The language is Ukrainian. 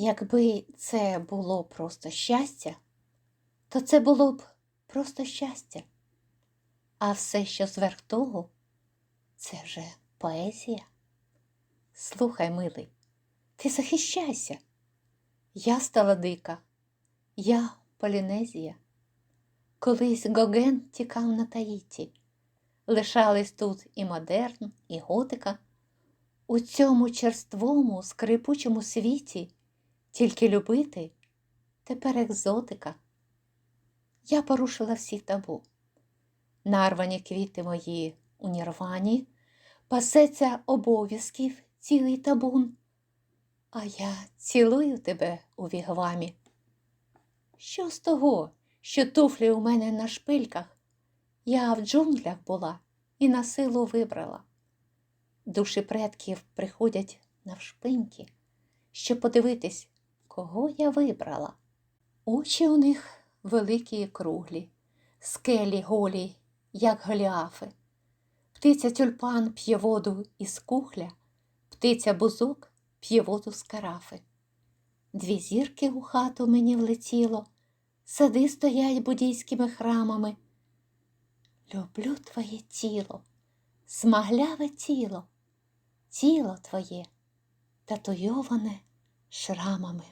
Якби це було просто щастя, то це було б просто щастя. А все, що зверх того, це вже поезія. Слухай, милий, ти захищайся. Я стала дика, я Полінезія. Колись Гоген тікав на Таїті. Лишались тут і модерн, і готика. У цьому черствому, скрипучому світі тільки любити тепер екзотика. Я порушила всі табу. Нарвані квіти мої у нірвані, пасеться обов'язків цілий табун, а я цілую тебе у вігвамі. Що з того, що туфлі у мене на шпильках? Я в джунглях була і на силу вибрала. Душі предків приходять навшпиньки, щоб подивитись, кого я вибрала. Очі у них великі і круглі, скелі голі, як голіафи. Птиця тюльпан п'є воду із кухля, птиця бузок п'є воду з карафи. Дві зірки у хату мені влетіло, сади стоять буддійськими храмами. Люблю твоє тіло, смагляве тіло, тіло твоє, татуйоване шрамами.